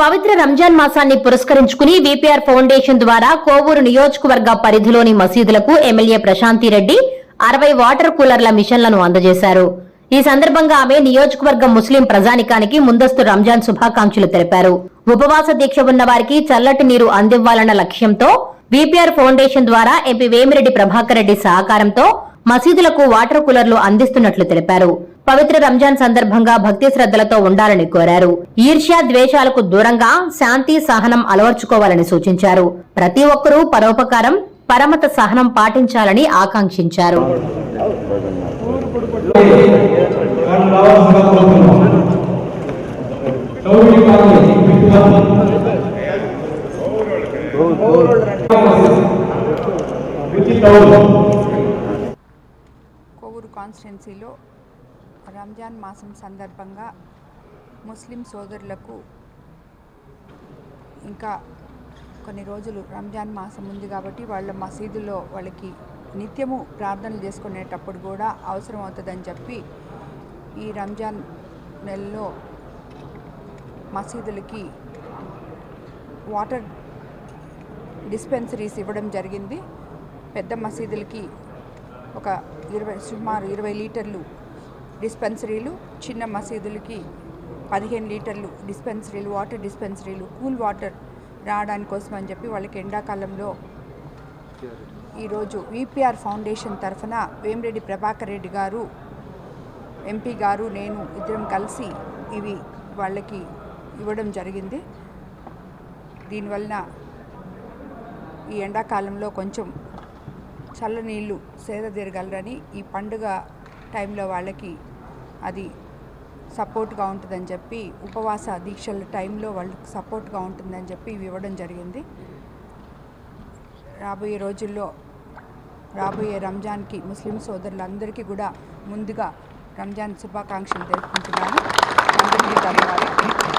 పవిత్ర రంజాన్ మాసాన్ని పురస్కరించుకుని VPR foundation ద్వారా కోవూరు నియోజకవర్గ పరిధిలోని మసీదులకు ఎమ్మెల్యే ప్రశాంతి రెడ్డి అరవై వాటర్ కూలర్ల మిషన్లను అందజేశారు. ఈ సందర్భంగా ఆమె నియోజకవర్గం ముస్లిం ప్రజానికానికి ముందస్తు రంజాన్ శుభాకాంక్షలు తెలిపారు. ఉపవాస దీక్ష ఉన్న వారికి చల్లటి నీరు అందివ్వాలన్న లక్ష్యంతో విపిఆర్ ఫౌండేషన్ ద్వారా ఎంపీ వేమిరెడ్డి ప్రభాకర్ రెడ్డి సహకారంతో మసీదులకు వాటర్ కూలర్లు అందిస్తున్నట్లు తెలిపారు. పవిత్ర రంజాన్ సందర్భంగా భక్తి శ్రద్ధలతో ఉండాలని కోరారు. ఈర్ష్య ద్వేషాలకు దూరంగా శాంతి సహనం అలవర్చుకోవాలని సూచించారు. ప్రతి ఒక్కరూ పరోపకారం పరమత సహనం పాటించాలని ఆకాంక్షించారు. వాళ్ళు కాన్స్టిట్యున్సీలో రంజాన్ మాసం సందర్భంగా ముస్లిం సోదరులకు ఇంకా కొన్ని రోజులు రంజాన్ మాసం ఉంది కాబట్టి వాళ్ళ మసీదులో వాళ్ళకి నిత్యము ప్రార్థనలు చేసుకునేటప్పుడు కూడా అవసరం అవుతుందని చెప్పి ఈ రంజాన్ నెలలో మసీదులకి వాటర్ డిస్పెన్సరీస్ ఇవ్వడం జరిగింది. పెద్ద మసీదులకి ఒక ఇరవై సుమారు ఇరవై లీటర్లు డిస్పెన్సరీలు చిన్న మసీదులకి పదిహేను లీటర్లు డిస్పెన్సరీలు వాటర్ డిస్పెన్సరీలు కూల్ వాటర్ రావడానికి కోసం అని చెప్పి వాళ్ళకి ఎండాకాలంలో ఈరోజు విపిఆర్ ఫౌండేషన్ తరఫున వేమిరెడ్డి ప్రభాకర్ రెడ్డి గారు ఎంపీ గారు నేను ఇద్దరం కలిసి ఇవి వాళ్ళకి ఇవ్వడం జరిగింది. దీనివలన ఈ ఎండాకాలంలో కొంచెం చల్లనీళ్ళు సేద తీరగలరని ఈ పండుగ టైంలో వాళ్ళకి అది సపోర్ట్గా ఉంటుందని చెప్పి ఉపవాస దీక్షల టైంలో వాళ్ళకి సపోర్ట్గా ఉంటుందని చెప్పి ఇవి ఇవ్వడం జరిగింది. రాబోయే రోజుల్లో రాబోయే రంజాన్కి ముస్లిం సోదరులందరికీ కూడా ముందుగా రంజాన్ శుభాకాంక్షలు తెలుపుకుంటున్నాను. అందరికీ ధన్యవాదాలు.